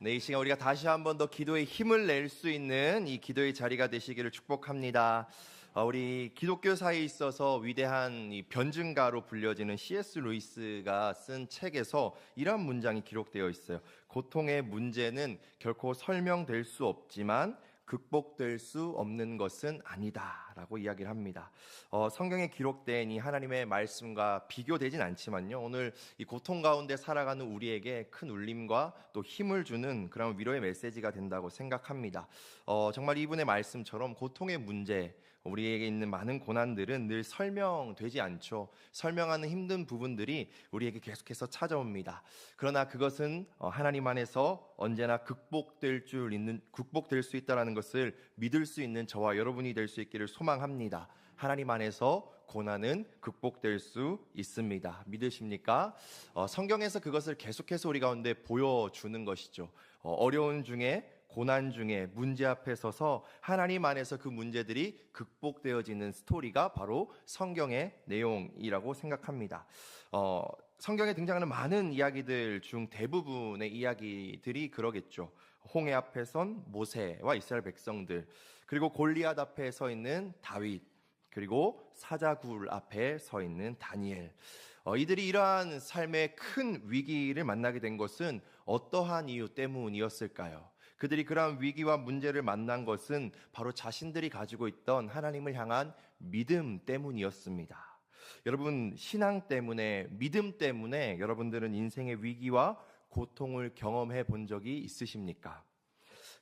네, 이 시간 우리가 다시 한번 더 기도의 힘을 낼 수 있는 이 기도의 자리가 되시기를 축복합니다. 어, 우리 기독교 사이에 있어서 위대한 이 변증가로 불려지는 C.S. 루이스가 쓴 책에서 이런 문장이 기록되어 있어요. 고통의 문제는 결코 설명될 수 없지만 극복될 수 없는 것은 아니다라고 이야기를 합니다. 어, 성경에 기록된 이 하나님의 말씀과 비교되진 않지만요. 오늘 이 고통 가운데 살아가는 우리에게 큰 울림과 또 힘을 주는 그런 위로의 메시지가 된다고 생각합니다. 어, 정말 이분의 말씀처럼 고통의 문제, 우리에게 있는 많은 고난들은 늘 설명되지 않죠. 설명하는 힘든 부분들이 우리에게 계속해서 찾아옵니다. 그러나 그것은 어, 하나님 안에서 언제나 극복될 줄 있는 극복될 수 있다라는 것을 믿을 수 있는 저와 여러분이 될 수 있기를 소망합니다. 하나님 안에서 고난은 극복될 수 있습니다. 믿으십니까? 어, 성경에서 그것을 계속해서 우리 가운데 보여주는 것이죠. 어, 어려운 중에 고난 중에 문제 앞에 서서 하나님 안에서 그 문제들이 극복되어지는 스토리가 바로 성경의 내용이라고 생각합니다. 어, 성경에 등장하는 많은 이야기들 중 대부분의 이야기들이 그러겠죠. 홍해 앞에 선 모세와 이스라엘 백성들, 그리고 골리앗 앞에 서 있는 다윗, 그리고 사자굴 앞에 서 있는 다니엘. 어, 이들이 이러한 삶의 큰 위기를 만나게 된 것은 어떠한 이유 때문이었을까요? 그들이 그러한 위기와 문제를 만난 것은 바로 자신들이 가지고 있던 하나님을 향한 믿음 때문이었습니다. 여러분, 신앙 때문에, 믿음 때문에 여러분들은 인생의 위기와 고통을 경험해 본 적이 있으십니까?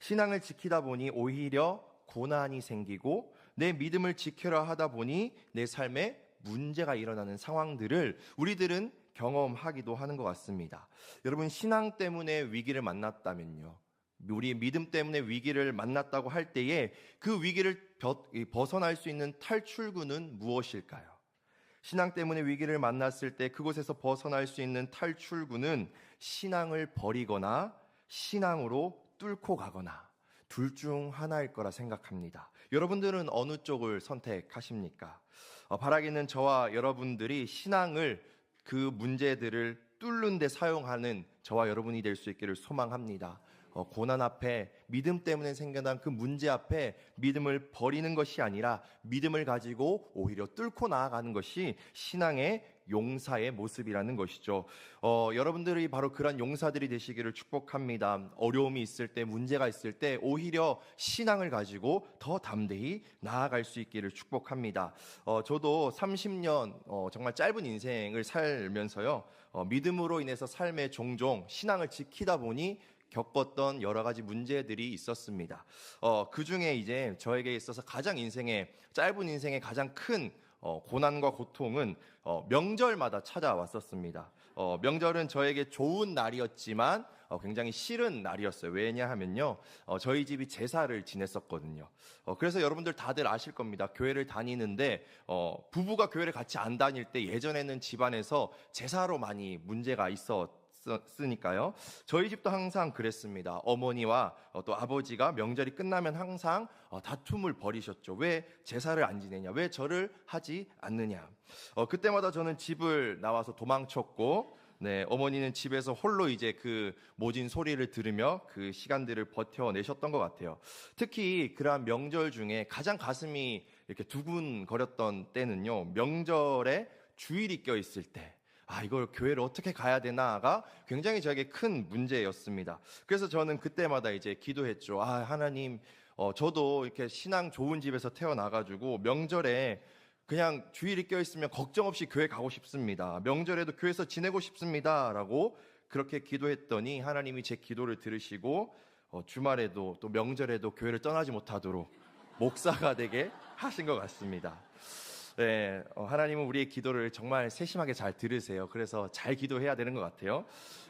신앙을 지키다 보니 오히려 고난이 생기고 내 믿음을 지켜라 하다 보니 내 삶에 문제가 일어나는 상황들을 우리들은 경험하기도 하는 것 같습니다. 여러분, 신앙 때문에 위기를 만났다면요. 우리의 믿음 때문에 위기를 만났다고 할 때에 그 위기를 벗어날 수 있는 탈출구는 무엇일까요? 신앙 때문에 위기를 만났을 때 그곳에서 벗어날 수 있는 탈출구는 신앙을 버리거나 신앙으로 뚫고 가거나 둘 중 하나일 거라 생각합니다. 여러분들은 어느 쪽을 선택하십니까? 어, 바라기는 저와 여러분들이 신앙을 그 문제들을 뚫는 데 사용하는 저와 여러분이 될 수 있기를 소망합니다. 어, 고난 앞에 믿음 때문에 생겨난 그 문제 앞에 믿음을 버리는 것이 아니라 믿음을 가지고 오히려 뚫고 나아가는 것이 신앙의 용사의 모습이라는 것이죠. 어, 여러분들이 바로 그런 용사들이 되시기를 축복합니다. 어려움이 있을 때, 문제가 있을 때, 오히려 신앙을 가지고 더 담대히 나아갈 수 있기를 축복합니다. 어, 저도 30년, 어, 정말 짧은 인생을 살면서요, 어, 믿음으로 인해서 삶에 종종 신앙을 지키다 보니 겪었던 여러 가지 문제들이 있었습니다. 어, 그 중에 이제 저에게 있어서 가장 인생의 짧은 인생의 가장 큰 어, 고난과 고통은 어, 명절마다 찾아왔었습니다. 어, 명절은 저에게 좋은 날이었지만 어, 굉장히 싫은 날이었어요. 왜냐하면요, 어, 저희 집이 제사를 지냈었거든요. 어, 그래서 여러분들 다들 아실 겁니다. 교회를 다니는데 어, 부부가 교회를 같이 안 다닐 때 예전에는 집안에서 제사로 많이 문제가 있었. 쓰니까요. 저희 집도 항상 그랬습니다. 어머니와 어, 또 아버지가 명절이 끝나면 항상 어, 다툼을 벌이셨죠. 왜 제사를 안 지내냐? 왜 절을 하지 않느냐? 어, 그때마다 저는 집을 나와서 도망쳤고, 네, 어머니는 집에서 홀로 이제 그 모진 소리를 들으며 그 시간들을 버텨내셨던 것 같아요. 특히 그러한 명절 중에 가장 가슴이 이렇게 두근거렸던 때는요, 명절에 주일이 껴있을 때, 아, 이걸 교회를 어떻게 가야 되나가 굉장히 저에게 큰 문제였습니다. 그래서 저는 그때마다 이제 기도했죠. 아, 하나님, 어, 저도 이렇게 신앙 좋은 집에서 태어나가지고 명절에 그냥 주일이 껴있으면 걱정 없이 교회 가고 싶습니다. 명절에도 교회에서 지내고 싶습니다. 라고 그렇게 기도했더니 하나님이 제 기도를 들으시고 어, 주말에도 또 명절에도 교회를 떠나지 못하도록 목사가 되게 하신 것 같습니다. 네, 어, 하나님은 우리의 기도를 정말 세심하게 잘 들으세요. 그래서 잘 기도해야 되는 것 같아요.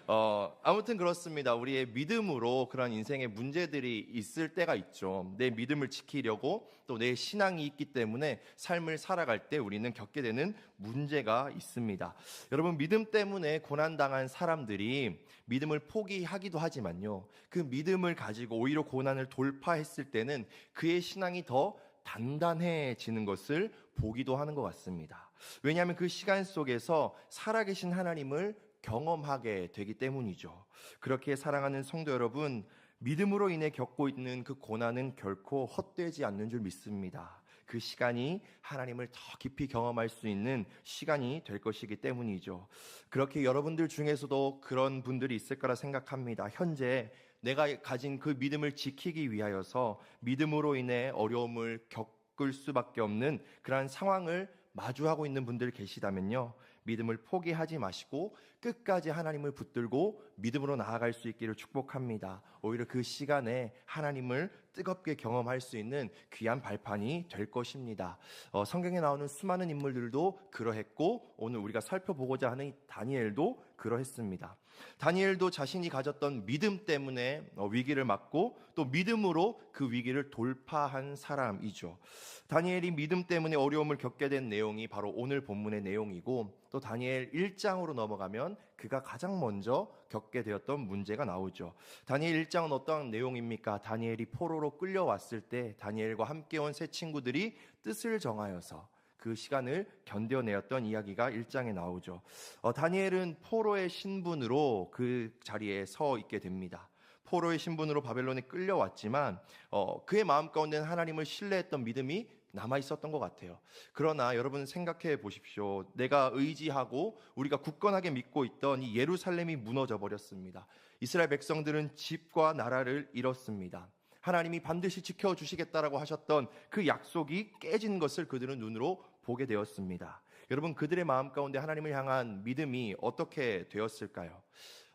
어, 아무튼 그렇습니다. 우리의 믿음으로 그런 인생의 문제들이 있을 때가 있죠. 내 믿음을 지키려고 또 내 신앙이 있기 때문에 삶을 살아갈 때 우리는 겪게 되는 문제가 있습니다. 여러분, 믿음 때문에 고난당한 사람들이 믿음을 포기하기도 하지만요. 그 믿음을 가지고 오히려 고난을 돌파했을 때는 그의 신앙이 더 단단해지는 것을 보기도 하는 것 같습니다. 왜냐하면 그 시간 속에서 살아계신 하나님을 경험하게 되기 때문이죠. 그렇게 사랑하는 성도 여러분, 믿음으로 인해 겪고 있는 그 고난은 결코 헛되지 않는 줄 믿습니다. 그 시간이 하나님을 더 깊이 경험할 수 있는 시간이 될 것이기 때문이죠. 그렇게 여러분들 중에서도 그런 분들이 있을 거라 생각합니다. 현재 내가 가진 그 믿음을 지키기 위하여서 믿음으로 인해 어려움을 겪을 수밖에 없는 그러한 상황을 마주하고 있는 분들 계시다면요. 믿음을 포기하지 마시고 끝까지 하나님을 붙들고 믿음으로 나아갈 수 있기를 축복합니다. 오히려 그 시간에 하나님을 뜨겁게 경험할 수 있는 귀한 발판이 될 것입니다. 어, 성경에 나오는 수많은 인물들도 그러했고 오늘 우리가 살펴보고자 하는 다니엘도 그러했습니다. 다니엘도 자신이 가졌던 믿음 때문에 어, 위기를 맞고 또 믿음으로 그 위기를 돌파한 사람이죠. 다니엘이 믿음 때문에 어려움을 겪게 된 내용이 바로 오늘 본문의 내용이고 또 다니엘 1장으로 넘어가면 그가 가장 먼저 겪게 되었던 문제가 나오죠. 다니엘 1장은 어떠한 내용입니까? 다니엘이 포로로 끌려왔을 때 다니엘과 함께 온 세 친구들이 뜻을 정하여서 그 시간을 견뎌내었던 이야기가 1장에 나오죠. 어, 다니엘은 포로의 신분으로 그 자리에 서 있게 됩니다. 포로의 신분으로 바벨론에 끌려왔지만 어, 그의 마음 가운데는 하나님을 신뢰했던 믿음이 남아 있었던 것 같아요. 그러나 여러분 생각해 보십시오. 내가 의지하고 우리가 굳건하게 믿고 있던 이 예루살렘이 무너져 버렸습니다. 이스라엘 백성들은 집과 나라를 잃었습니다. 하나님이 반드시 지켜 주시겠다라고 하셨던 그 약속이 깨진 것을 그들은 눈으로 보게 되었습니다. 여러분 그들의 마음 가운데 하나님을 향한 믿음이 어떻게 되었을까요?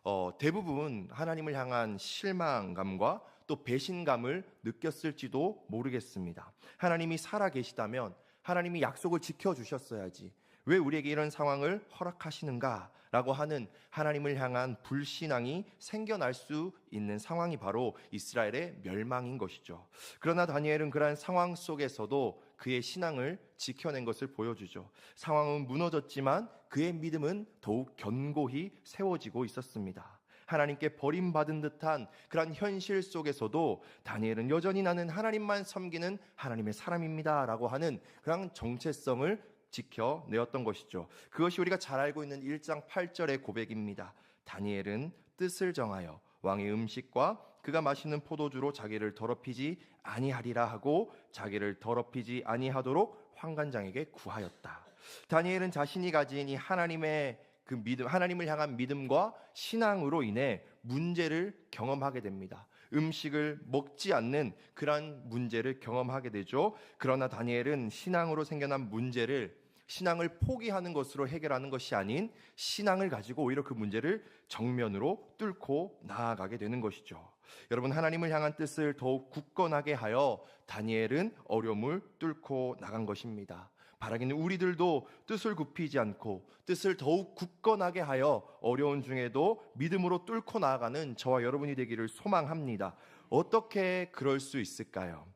어, 대부분 하나님을 향한 실망감과 또 배신감을 느꼈을지도 모르겠습니다. 하나님이 살아 계시다면 하나님이 약속을 지켜주셨어야지. 왜 우리에게 이런 상황을 허락하시는가? 라고 하는 하나님을 향한 불신앙이 생겨날 수 있는 상황이 바로 이스라엘의 멸망인 것이죠. 그러나 다니엘은 그러한 상황 속에서도 그의 신앙을 지켜낸 것을 보여주죠. 상황은 무너졌지만 그의 믿음은 더욱 견고히 세워지고 있었습니다. 하나님께 버림받은 듯한 그런 현실 속에서도 다니엘은 여전히 나는 하나님만 섬기는 하나님의 사람입니다 라고 하는 그런 정체성을 지켜내었던 것이죠. 그것이 우리가 잘 알고 있는 1장 8절의 고백입니다. 다니엘은 뜻을 정하여 왕의 음식과 그가 마시는 포도주로 자기를 더럽히지 아니하리라 하고 자기를 더럽히지 아니하도록 황관장에게 구하였다. 다니엘은 자신이 가진 이 하나님의 그 믿음, 하나님을 향한 믿음과 신앙으로 인해 문제를 경험하게 됩니다. 음식을 먹지 않는 그러한 문제를 경험하게 되죠. 그러나 다니엘은 신앙으로 생겨난 문제를 신앙을 포기하는 것으로 해결하는 것이 아닌 신앙을 가지고 오히려 그 문제를 정면으로 뚫고 나아가게 되는 것이죠. 여러분 하나님을 향한 뜻을 더욱 굳건하게 하여 다니엘은 어려움을 뚫고 나간 것입니다. 바라기는 우리들도 뜻을 굽히지 않고 뜻을 더욱 굳건하게 하여 어려운 중에도 믿음으로 뚫고 나아가는 저와 여러분이 되기를 소망합니다. 어떻게 그럴 수 있을까요?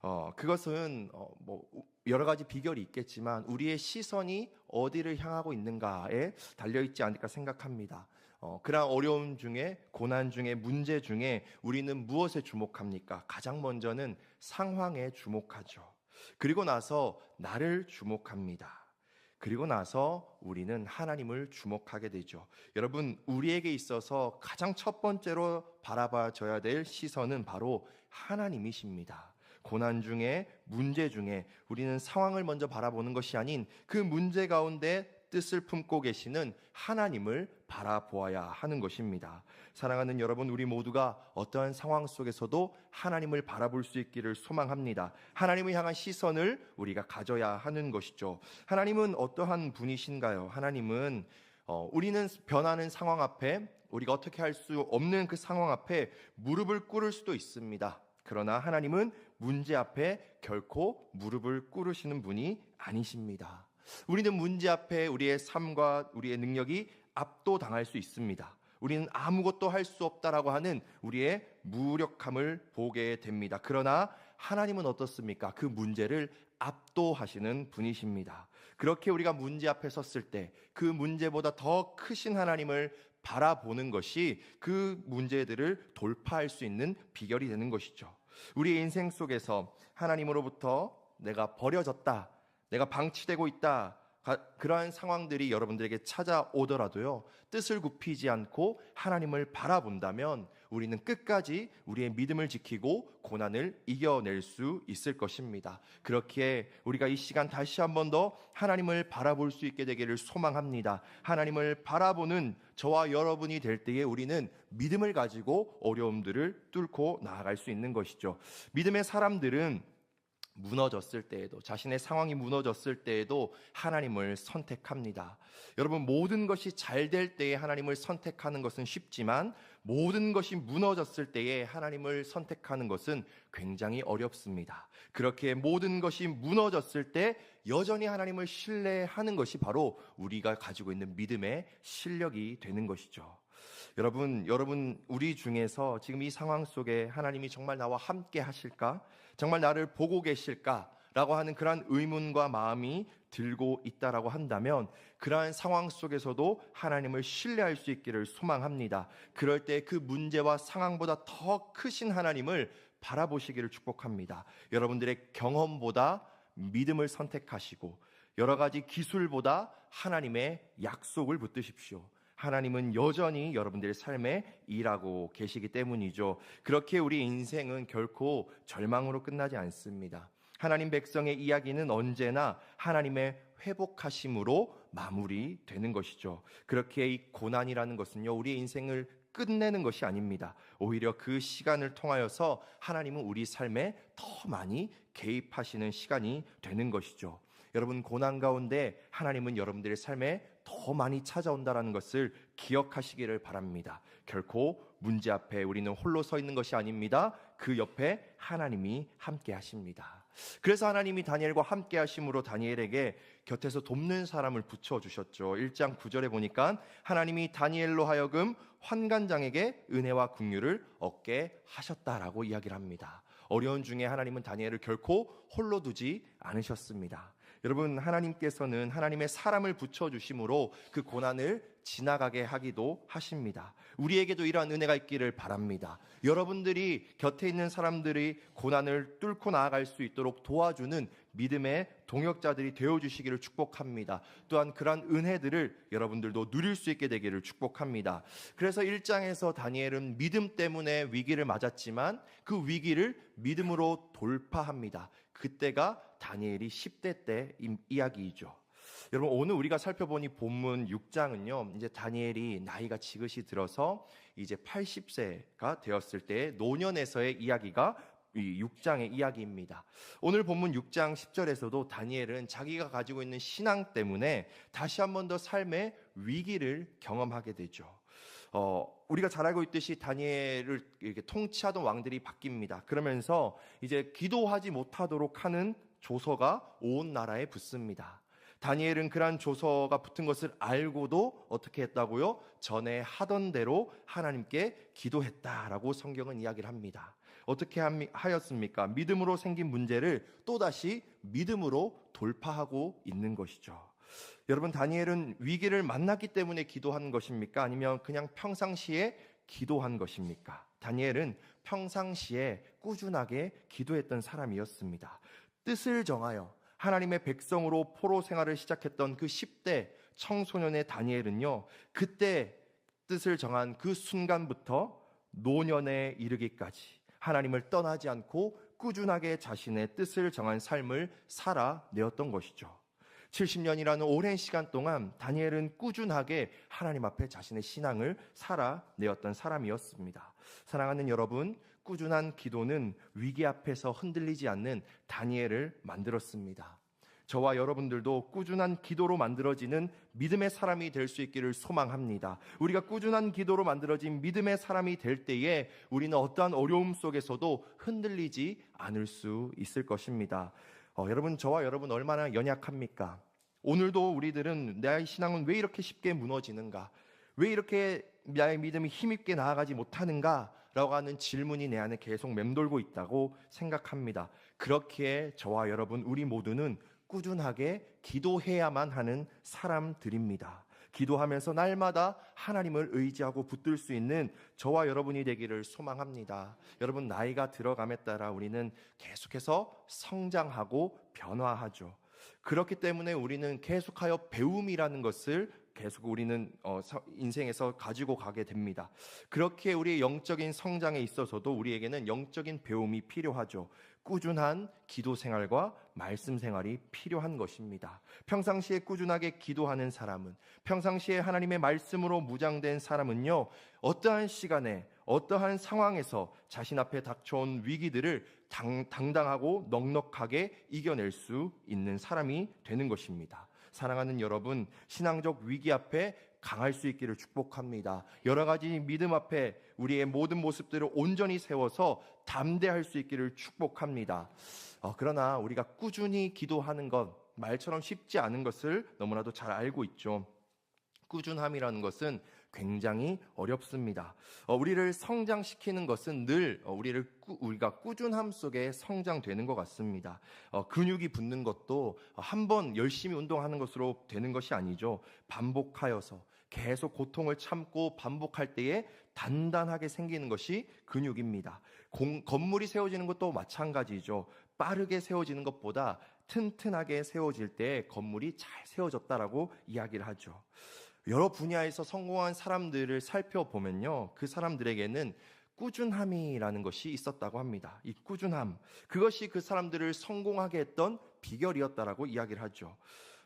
어, 그것은 어, 뭐 여러 가지 비결이 있겠지만 우리의 시선이 어디를 향하고 있는가에 달려 있지 않을까 생각합니다. 어, 그러한 어려움 중에 고난 중에 문제 중에 우리는 무엇에 주목합니까? 가장 먼저는 상황에 주목하죠. 그리고 나서 나를 주목합니다. 그리고 나서 우리는 하나님을 주목하게 되죠. 여러분, 우리에게 있어서 가장 첫 번째로 바라봐줘야 될 시선은 바로 하나님이십니다. 고난 중에, 문제 중에 우리는 상황을 먼저 바라보는 것이 아닌 그 문제 가운데 뜻을 품고 계시는 하나님을 바라보아야 하는 것입니다. 사랑하는 여러분, 우리 모두가 어떠한 상황 속에서도 하나님을 바라볼 수 있기를 소망합니다. 하나님을 향한 시선을 우리가 가져야 하는 것이죠. 하나님은 어떠한 분이신가요? 하나님은 어, 우리는 변하는 상황 앞에 우리가 어떻게 할 수 없는 그 상황 앞에 무릎을 꿇을 수도 있습니다. 그러나 하나님은 문제 앞에 결코 무릎을 꿇으시는 분이 아니십니다. 우리는 문제 앞에 우리의 삶과 우리의 능력이 압도당할 수 있습니다. 우리는 아무것도 할 수 없다라고 하는 우리의 무력함을 보게 됩니다. 그러나 하나님은 어떻습니까? 그 문제를 압도하시는 분이십니다. 그렇게 우리가 문제 앞에 섰을 때 그 문제보다 더 크신 하나님을 바라보는 것이 그 문제들을 돌파할 수 있는 비결이 되는 것이죠. 우리의 인생 속에서 하나님으로부터 내가 버려졌다, 내가 방치되고 있다, 가- 그러한 상황들이 여러분들에게 찾아오더라도요. 뜻을 굽히지 않고 하나님을 바라본다면 우리는 끝까지 우리의 믿음을 지키고 고난을 이겨낼 수 있을 것입니다. 그렇기에 우리가 이 시간 다시 한 번 더 하나님을 바라볼 수 있게 되기를 소망합니다. 하나님을 바라보는 저와 여러분이 될 때에 우리는 믿음을 가지고 어려움들을 뚫고 나아갈 수 있는 것이죠. 믿음의 사람들은 무너졌을 때에도 자신의 상황이 무너졌을 때에도 하나님을 선택합니다. 여러분 모든 것이 잘 될 때에 하나님을 선택하는 것은 쉽지만 모든 것이 무너졌을 때에 하나님을 선택하는 것은 굉장히 어렵습니다. 그렇게 모든 것이 무너졌을 때 여전히 하나님을 신뢰하는 것이 바로 우리가 가지고 있는 믿음의 실력이 되는 것이죠. 여러분, 여러분, 우리 중에서 지금 이 상황 속에 하나님이 정말 나와 함께 하실까? 정말 나를 보고 계실까? 라고 하는 그러한 의문과 마음이 들고 있다라고 한다면 그러한 상황 속에서도 하나님을 신뢰할 수 있기를 소망합니다. 그럴 때 그 문제와 상황보다 더 크신 하나님을 바라보시기를 축복합니다. 여러분들의 경험보다 믿음을 선택하시고 여러 가지 기술보다 하나님의 약속을 붙드십시오. 하나님은 여전히 여러분들의 삶에 일하고 계시기 때문이죠. 그렇게 우리 인생은 결코 절망으로 끝나지 않습니다. 하나님 백성의 이야기는 언제나 하나님의 회복하심으로 마무리되는 것이죠. 그렇게 이 고난이라는 것은요, 우리의 인생을 끝내는 것이 아닙니다. 오히려 그 시간을 통하여서 하나님은 우리 삶에 더 많이 개입하시는 시간이 되는 것이죠. 여러분 고난 가운데 하나님은 여러분들의 삶에 더 많이 찾아온다라는 것을 기억하시기를 바랍니다. 결코 문제 앞에 우리는 홀로 서 있는 것이 아닙니다. 그 옆에 하나님이 함께 하십니다. 그래서 하나님이 다니엘과 함께 하심으로 다니엘에게 곁에서 돕는 사람을 붙여 주셨죠. 1장 9절에 보니까 하나님이 다니엘로 하여금 환관장에게 은혜와 긍휼을 얻게 하셨다라고 이야기를 합니다. 어려운 중에 하나님은 다니엘을 결코 홀로 두지 않으셨습니다. 여러분 하나님께서는 하나님의 사람을 붙여 주심으로 그 고난을 지나가게 하기도 하십니다. 우리에게도 이러한 은혜가 있기를 바랍니다. 여러분들이 곁에 있는 사람들이 고난을 뚫고 나아갈 수 있도록 도와주는 믿음의 동역자들이 되어 주시기를 축복합니다. 또한 그러한 은혜들을 여러분들도 누릴 수 있게 되기를 축복합니다. 그래서 1장에서 다니엘은 믿음 때문에 위기를 맞았지만 그 위기를 믿음으로 돌파합니다. 그때가 다니엘이 10대 때 이야기이죠. 여러분 오늘 우리가 살펴보니 본문 6장은요. 이제 다니엘이 나이가 지긋이 들어서 이제 80세가 되었을 때 노년에서의 이야기가 이 6장의 이야기입니다. 오늘 본문 6장 10절에서도 다니엘은 자기가 가지고 있는 신앙 때문에 다시 한 번 더 삶의 위기를 경험하게 되죠. 어, 우리가 잘 알고 있듯이 다니엘을 이렇게 통치하던 왕들이 바뀝니다. 그러면서 이제 기도하지 못하도록 하는 조서가 온 나라에 붙습니다. 다니엘은 그러한 조서가 붙은 것을 알고도 어떻게 했다고요? 전에 하던 대로 하나님께 기도했다라고 성경은 이야기를 합니다. 어떻게 하였습니까? 믿음으로 생긴 문제를 또다시 믿음으로 돌파하고 있는 것이죠. 여러분, 다니엘은 위기를 만났기 때문에 기도한 것입니까? 아니면 그냥 평상시에 기도한 것입니까? 다니엘은 평상시에 꾸준하게 기도했던 사람이었습니다. 뜻을 정하여 하나님의 백성으로 포로 생활을 시작했던 그 10대 청소년의 다니엘은요, 그때 뜻을 정한 그 순간부터 노년에 이르기까지 하나님을 떠나지 않고 꾸준하게 자신의 뜻을 정한 삶을 살아내었던 것이죠. 70년이라는 오랜 시간 동안 다니엘은 꾸준하게 하나님 앞에 자신의 신앙을 살아내었던 사람이었습니다. 사랑하는 여러분, 꾸준한 기도는 위기 앞에서 흔들리지 않는 다니엘을 만들었습니다. 저와 여러분들도 꾸준한 기도로 만들어지는 믿음의 사람이 될 수 있기를 소망합니다. 우리가 꾸준한 기도로 만들어진 믿음의 사람이 될 때에 우리는 어떠한 어려움 속에서도 흔들리지 않을 수 있을 것입니다. 어, 여러분, 저와 여러분 얼마나 연약합니까? 오늘도 우리들은 나의 신앙은 왜 이렇게 쉽게 무너지는가? 왜 이렇게 나의 믿음이 힘있게 나아가지 못하는가? 라고 하는 질문이 내 안에 계속 맴돌고 있다고 생각합니다. 그렇기에 저와 여러분, 우리 모두는 꾸준하게 기도해야만 하는 사람들입니다. 기도하면서 날마다 하나님을 의지하고 붙들 수 있는 저와 여러분이 되기를 소망합니다. 여러분, 나이가 들어감에 따라 우리는 계속해서 성장하고 변화하죠. 그렇기 때문에 우리는 계속하여 배움이라는 것을 계속 우리는 어, 사- 인생에서 가지고 가게 됩니다. 그렇게 우리의 영적인 성장에 있어서도 우리에게는 영적인 배움이 필요하죠. 꾸준한 기도 생활과 말씀 생활이 필요한 것입니다. 평상시에 꾸준하게 기도하는 사람은, 평상시에 하나님의 말씀으로 무장된 사람은요, 어떠한 시간에, 어떠한 상황에서 자신 앞에 닥쳐온 위기들을 당, 당당하고 넉넉하게 이겨낼 수 있는 사람이 되는 것입니다. 사랑하는 여러분, 신앙적 위기 앞에 강할 수 있기를 축복합니다. 여러 가지 믿음 앞에 우리의 모든 모습들을 온전히 세워서 담대할 수 있기를 축복합니다. 어, 그러나 우리가 꾸준히 기도하는 것, 말처럼 쉽지 않은 것을 너무나도 잘 알고 있죠. 꾸준함이라는 것은 굉장히 어렵습니다. 어, 우리를 성장시키는 것은 늘 어, 우리를 꾸, 우리가 꾸준함 속에 성장되는 것 같습니다. 어, 근육이 붙는 것도 한 번 열심히 운동하는 것으로 되는 것이 아니죠. 반복하여서 계속 고통을 참고 반복할 때에 단단하게 생기는 것이 근육입니다. 공- 건물이 세워지는 것도 마찬가지죠. 빠르게 세워지는 것보다 튼튼하게 세워질 때 건물이 잘 세워졌다라고 이야기를 하죠. 여러 분야에서 성공한 사람들을 살펴보면요. 그 사람들에게는 꾸준함이라는 것이 있었다고 합니다. 이 꾸준함. 그것이 그 사람들을 성공하게 했던 비결이었다라고 이야기를 하죠.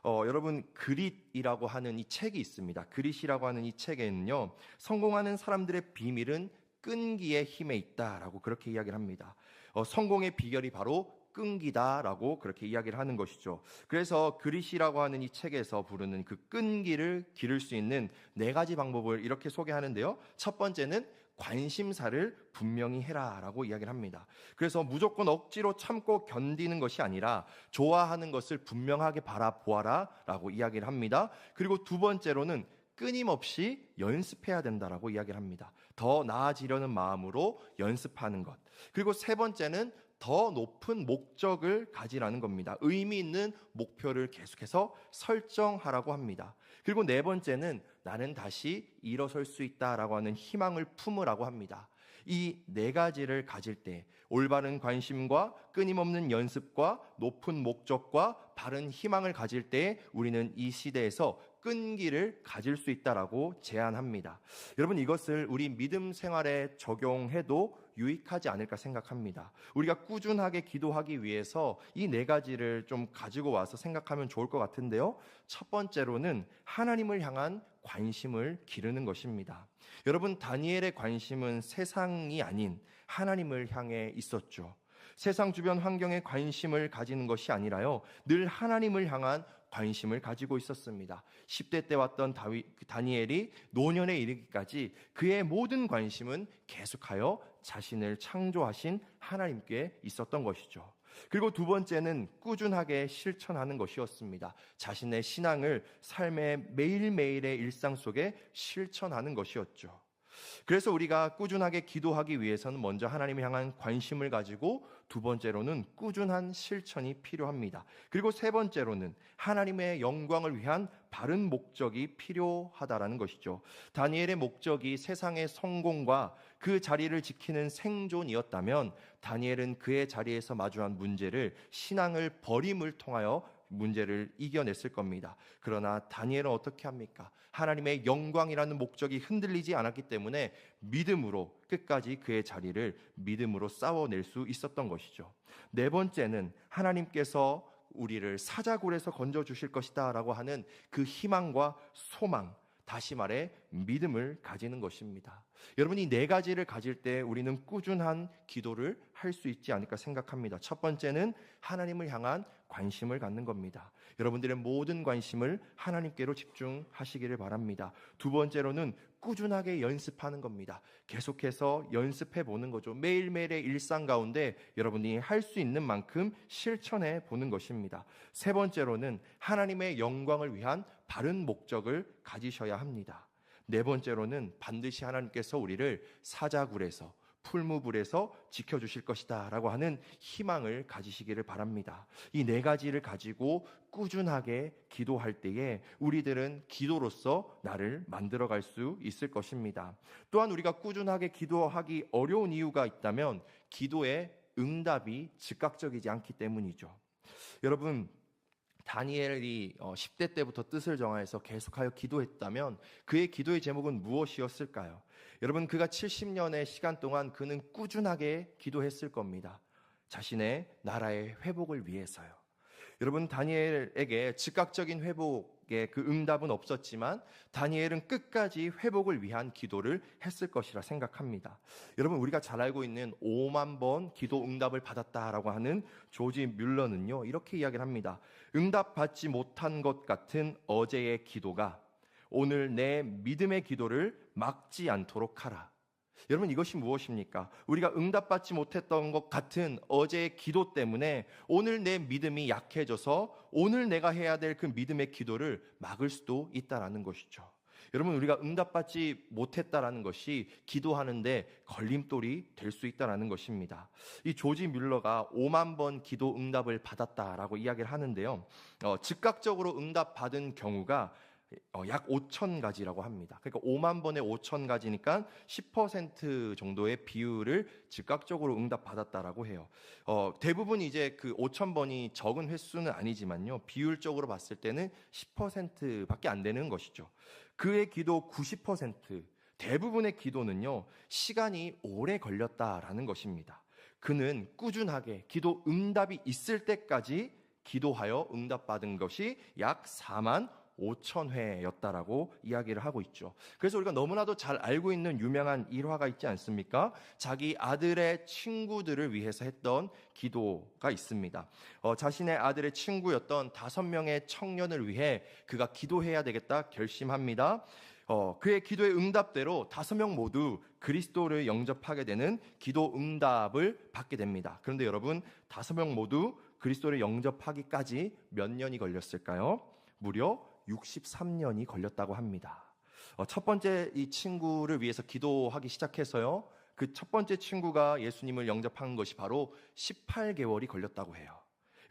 어, 여러분, 그릿이라고 하는 이 책이 있습니다. 그릿이라고 하는 이 책에는요, 성공하는 사람들의 비밀은 끈기의 힘에 있다라고 그렇게 이야기를 합니다. 어, 성공의 비결이 바로 끈기다라고 그렇게 이야기를 하는 것이죠. 그래서 그릿이라고 하는 이 책에서 부르는 그 끈기를 기를 수 있는 네 가지 방법을 이렇게 소개하는데요. 첫 번째는 관심사를 분명히 해라라고 이야기를 합니다. 그래서 무조건 억지로 참고 견디는 것이 아니라 좋아하는 것을 분명하게 바라보아라라고 이야기를 합니다. 그리고 두 번째로는 끊임없이 연습해야 된다라고 이야기를 합니다. 더 나아지려는 마음으로 연습하는 것. 그리고 세 번째는 더 높은 목적을 가지라는 겁니다. 의미 있는 목표를 계속해서 설정하라고 합니다. 그리고 네 번째는 나는 다시 일어설 수 있다라고 하는 희망을 품으라고 합니다. 이 네 가지를 가질 때 올바른 관심과 끊임없는 연습과 높은 목적과 바른 희망을 가질 때 우리는 이 시대에서 끈기를 가질 수 있다라고 제안합니다. 여러분 이것을 우리 믿음 생활에 적용해도 유익하지 않을까 생각합니다. 우리가 꾸준하게 기도하기 위해서 이 네 가지를 좀 가지고 와서 생각하면 좋을 것 같은데요. 첫 번째로는 하나님을 향한 관심을 기르는 것입니다. 여러분 다니엘의 관심은 세상이 아닌 하나님을 향해 있었죠. 세상 주변 환경에 관심을 가지는 것이 아니라요. 늘 하나님을 향한 관심을 가지고 있었습니다. 10대 때 왔던 다위, 다니엘이 노년에 이르기까지 그의 모든 관심은 계속하여 자신을 창조하신 하나님께 있었던 것이죠. 그리고 두 번째는 꾸준하게 실천하는 것이었습니다. 자신의 신앙을 삶의 매일매일의 일상 속에 실천하는 것이었죠. 그래서 우리가 꾸준하게 기도하기 위해서는 먼저 하나님을 향한 관심을 가지고 두 번째로는 꾸준한 실천이 필요합니다. 그리고 세 번째로는 하나님의 영광을 위한 바른 목적이 필요하다라는 것이죠. 다니엘의 목적이 세상의 성공과 그 자리를 지키는 생존이었다면 다니엘은 그의 자리에서 마주한 문제를 신앙을 버림을 통하여 문제를 이겨냈을 겁니다. 그러나 다니엘은 어떻게 합니까? 하나님의 영광이라는 목적이 흔들리지 않았기 때문에 믿음으로 끝까지 그의 자리를 믿음으로 싸워낼 수 있었던 것이죠. 네 번째는 하나님께서 우리를 사자굴에서 건져 주실 것이다라고 하는 그 희망과 소망, 다시 말해 믿음을 가지는 것입니다. 여러분 이 네 가지를 가질 때 우리는 꾸준한 기도를 할 수 있지 않을까 생각합니다. 첫 번째는 하나님을 향한 관심을 갖는 겁니다. 여러분들의 모든 관심을 하나님께로 집중하시기를 바랍니다. 두 번째로는 꾸준하게 연습하는 겁니다. 계속해서 연습해 보는 거죠. 매일매일의 일상 가운데 여러분이 할 수 있는 만큼 실천해 보는 것입니다. 세 번째로는 하나님의 영광을 위한 바른 목적을 가지셔야 합니다. 네 번째로는 반드시 하나님께서 우리를 사자굴에서 풀무불에서 지켜주실 것이다 라고 하는 희망을 가지시기를 바랍니다. 이 네 가지를 가지고 꾸준하게 기도할 때에 우리들은 기도로서 나를 만들어 갈 수 있을 것입니다. 또한 우리가 꾸준하게 기도하기 어려운 이유가 있다면 기도의 응답이 즉각적이지 않기 때문이죠. 여러분, 다니엘이 어, 10대 때부터 뜻을 정하여서 계속하여 기도했다면 그의 기도의 제목은 무엇이었을까요? 여러분 그가 70년의 시간 동안 그는 꾸준하게 기도했을 겁니다. 자신의 나라의 회복을 위해서요. 여러분 다니엘에게 즉각적인 회복의 그 응답은 없었지만 다니엘은 끝까지 회복을 위한 기도를 했을 것이라 생각합니다. 여러분 우리가 잘 알고 있는 5만 번 기도 응답을 받았다라고 하는 조지 뮬러는요 이렇게 이야기를 합니다. 응답 받지 못한 것 같은 어제의 기도가 오늘 내 믿음의 기도를 막지 않도록 하라. 여러분 이것이 무엇입니까? 우리가 응답받지 못했던 것 같은 어제의 기도 때문에 오늘 내 믿음이 약해져서 오늘 내가 해야 될 그 믿음의 기도를 막을 수도 있다라는 것이죠. 여러분 우리가 응답받지 못했다라는 것이 기도하는데 걸림돌이 될 수 있다라는 것입니다. 이 조지 뮬러가 5만 번 기도 응답을 받았다라고 이야기를 하는데요. 어, 즉각적으로 응답 받은 경우가 어, 약 5천 가지라고 합니다. 그러니까 5만 번에 5천 가지니까 10% 정도의 비율을 즉각적으로 응답 받았다라고 해요. 어, 대부분 이제 그 5천 번이 적은 횟수는 아니지만요. 비율적으로 봤을 때는 10%밖에 안 되는 것이죠. 그의 기도 90% 대부분의 기도는요. 시간이 오래 걸렸다라는 것입니다. 그는 꾸준하게 기도 응답이 있을 때까지 기도하여 응답받은 것이 약 4만 5천 회였다라고 이야기를 하고 있죠. 그래서 우리가 너무나도 잘 알고 있는 유명한 일화가 있지 않습니까? 자기 아들의 친구들을 위해서 했던 기도가 있습니다. 어, 자신의 아들의 친구였던 다섯 명의 청년을 위해 그가 기도해야 되겠다 결심합니다. 어, 그의 기도의 응답대로 다섯 명 모두 그리스도를 영접하게 되는 기도 응답을 받게 됩니다. 그런데 여러분, 다섯 명 모두 그리스도를 영접하기까지 몇 년이 걸렸을까요? 무려 63년이 걸렸다고 합니다. 어, 첫 번째 이 친구를 위해서 기도하기 시작해서요. 그 첫 번째 친구가 예수님을 영접한 것이 바로 18개월이 걸렸다고 해요.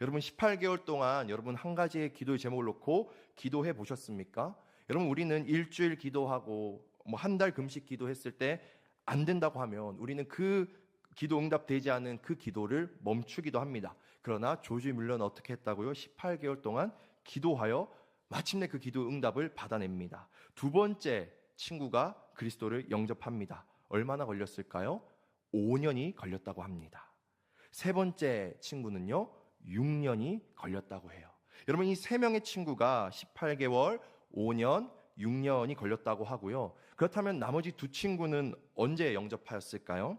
여러분 18개월 동안 여러분 한 가지의 기도의 제목을 놓고 기도해 보셨습니까? 여러분 우리는 일주일 기도하고 뭐 한 달 금식 기도했을 때 안 된다고 하면 우리는 그 기도 응답되지 않은 그 기도를 멈추기도 합니다. 그러나 조지 뮬러는 어떻게 했다고요? 18개월 동안 기도하여 마침내 그 기도 응답을 받아냅니다. 두 번째 친구가 그리스도를 영접합니다. 얼마나 걸렸을까요? 5년이 걸렸다고 합니다. 세 번째 친구는요, 6년이 걸렸다고 해요. 여러분, 이 세 명의 친구가 18개월, 5년, 6년이 걸렸다고 하고요. 그렇다면 나머지 두 친구는 언제 영접하였을까요?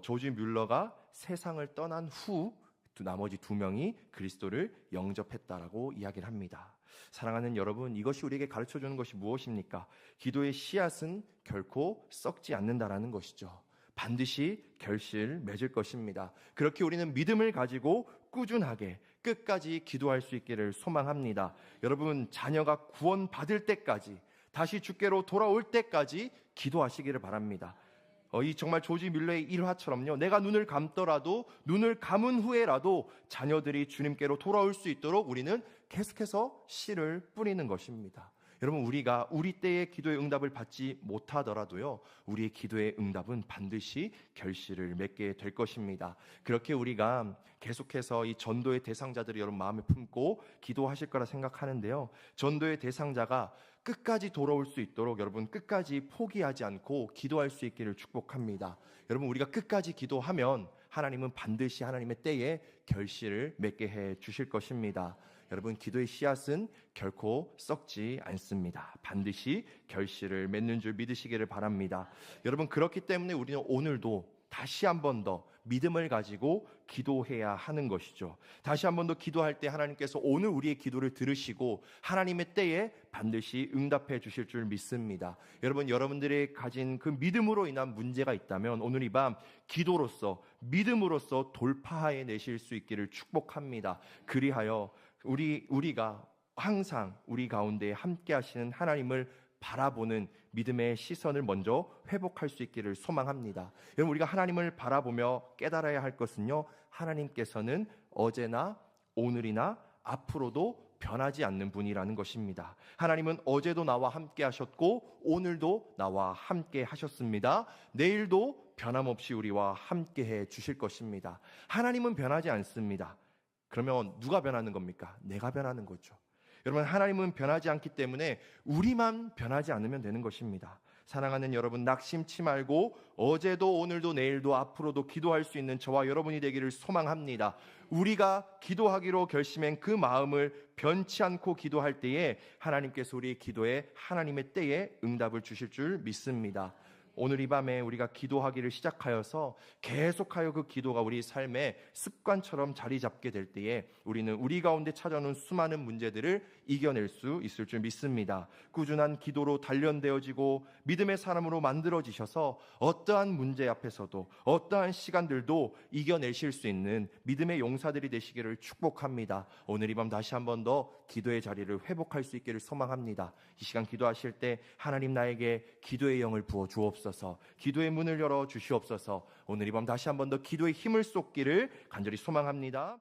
조지 뮬러가 세상을 떠난 후 나머지 두 명이 그리스도를 영접했다라고 이야기를 합니다. 사랑하는 여러분, 이것이 우리에게 가르쳐 주는 것이 무엇입니까? 기도의 씨앗은 결코 썩지 않는다라는 것이죠. 반드시 결실 맺을 것입니다. 그렇게 우리는 믿음을 가지고 꾸준하게 끝까지 기도할 수 있기를 소망합니다. 여러분, 자녀가 구원받을 때까지 다시 주께로 돌아올 때까지 기도하시기를 바랍니다. 어, 이 정말 조지 밀러의 일화처럼요. 내가 눈을 감더라도 눈을 감은 후에라도 자녀들이 주님께로 돌아올 수 있도록 우리는 계속해서 씨를 뿌리는 것입니다. 여러분 우리가 우리 때의 기도의 응답을 받지 못하더라도요. 우리의 기도의 응답은 반드시 결실을 맺게 될 것입니다. 그렇게 우리가 계속해서 이 전도의 대상자들이 여러분 마음에 품고 기도하실 거라 생각하는데요. 전도의 대상자가 끝까지 돌아올 수 있도록 여러분 끝까지 포기하지 않고 기도할 수 있기를 축복합니다. 여러분 우리가 끝까지 기도하면 하나님은 반드시 하나님의 때에 결실을 맺게 해 주실 것입니다. 여러분 기도의 씨앗은 결코 썩지 않습니다. 반드시 결실을 맺는 줄 믿으시기를 바랍니다. 여러분 그렇기 때문에 우리는 오늘도 다시 한 번 더 믿음을 가지고 기도해야 하는 것이죠. 다시 한 번 더 기도할 때 하나님께서 오늘 우리의 기도를 들으시고 하나님의 때에 반드시 응답해 주실 줄 믿습니다. 여러분, 여러분들이 가진 그 믿음으로 인한 문제가 있다면 오늘 이 밤 기도로서 믿음으로써 돌파해 내실 수 있기를 축복합니다. 그리하여 우리 우리가 항상 우리 가운데 함께 하시는 하나님을 바라보는 믿음의 시선을 먼저 회복할 수 있기를 소망합니다. 여러분 우리가 하나님을 바라보며 깨달아야 할 것은요. 하나님께서는 어제나 오늘이나 앞으로도 변하지 않는 분이라는 것입니다. 하나님은 어제도 나와 함께 하셨고 오늘도 나와 함께 하셨습니다. 내일도 변함없이 우리와 함께 해 주실 것입니다. 하나님은 변하지 않습니다. 그러면 누가 변하는 겁니까? 내가 변하는 거죠. 여러분 하나님은 변하지 않기 때문에 우리만 변하지 않으면 되는 것입니다. 사랑하는 여러분 낙심치 말고 어제도 오늘도 내일도 앞으로도 기도할 수 있는 저와 여러분이 되기를 소망합니다. 우리가 기도하기로 결심한 그 마음을 변치 않고 기도할 때에 하나님께서 우리의 기도에 하나님의 때에 응답을 주실 줄 믿습니다. 오늘 이 밤에 우리가 기도하기를 시작하여서 계속하여 그 기도가 우리 삶의 습관처럼 자리 잡게 될 때에 우리는 우리 가운데 찾아오는 수많은 문제들을 이겨낼 수 있을 줄 믿습니다. 꾸준한 기도로 단련되어지고 믿음의 사람으로 만들어지셔서 어떠한 문제 앞에서도 어떠한 시간들도 이겨내실 수 있는 믿음의 용사들이 되시기를 축복합니다. 오늘 이 밤 다시 한 번 더 기도의 자리를 회복할 수 있기를 소망합니다. 이 시간 기도하실 때 하나님 나에게 기도의 영을 부어 주옵소서. 기도의 문을 열어 주시옵소서. 오늘 이 밤 다시 한 번 더 기도의 힘을 쏟기를 간절히 소망합니다.